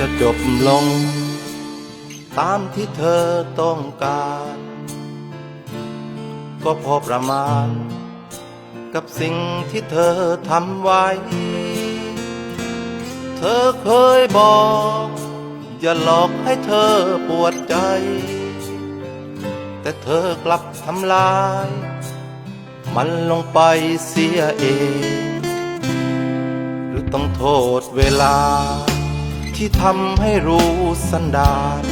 จะจบลง ตามที่เธอต้องการ ก็พอประมาณ กับสิ่งที่เธอทำไว้ เธอเคยบอก อย่าหลอกให้เธอปวดใจ แต่เธอกลับทำลาย มันลงไปเสียเอง หรือต้องโทษเวลา ที่ทำให้รู้สันดาน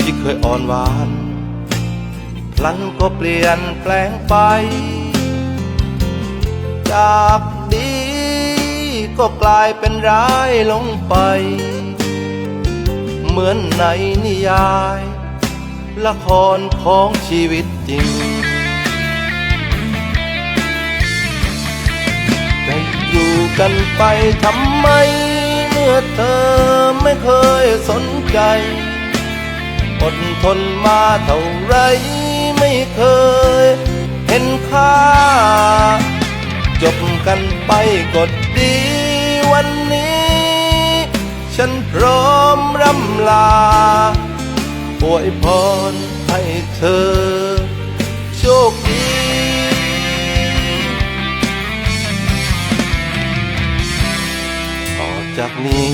ที่เคยอ่อนหวาน พลันก็เปลี่ยนแปลงไป จากดีก็กลายเป็นร้ายลงไป เหมือนในนิยาย ละครของชีวิตจริงจะอยู่กันไปทำไม อเธอไม่เคยสนใจ อดทนมาเท่าไรไม่เคยเห็นค่า จบกันไปก็ดีวันนี้ ฉันพร้อมรำลาอวยพรให้เธอ จากนี้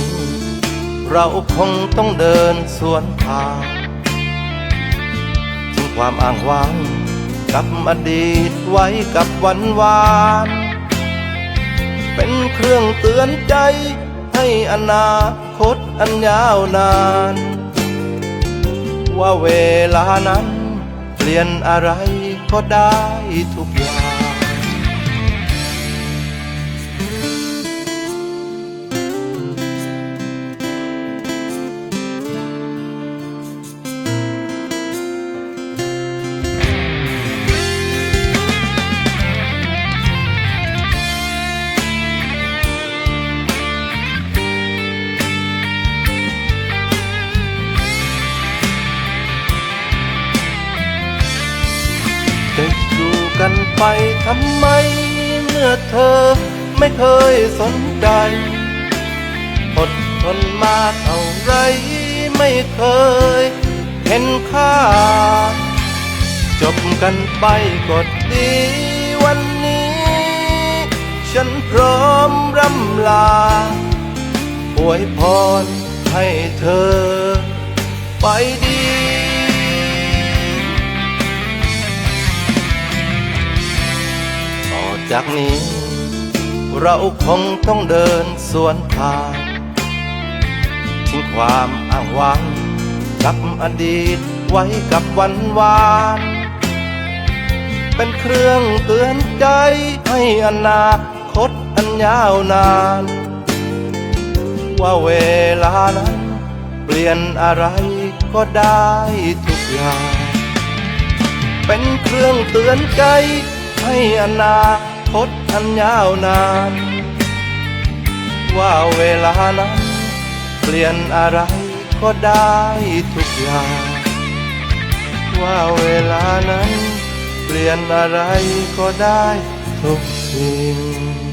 เราคงต้องเดินสวนทางทิ้งความอ้างว้างกับอดีตไว้กับวันวาน เป็นเครื่องเตือนใจให้อนาคตอันยาวนาน ว่าเวลานั้นเปลี่ยนอะไรก็ได้ทุกอย่าง กันไปทำไม เมื่อเธอไม่เคยสนใจอดทนมาเท่าไรไม่เคยเห็นค่า จบกันไปก็ดี วันนี้ ฉันพร้อมรำลาอวยพรให้เธอ ไปดี จากนี้ เราคงต้องเดินสวนทางทิ้งความอ้างว้างกับอดีตไว้กับวันวาน เป็นเครื่องเตือนใจให้อนาคตอันยาวนาน ว่าเวลานั้นเปลี่ยนอะไรก็ได้ทุกอย่าง เป็นเครื่องเตือนใจให้อนาค ตอันยาวนาน ว่าเวลานั้น เปลี่ยนอะไรก็ได้ทุกอย่าง ว่าเวลานั้น เปลี่ยนอะไรก็ได้ทุกสิ่ง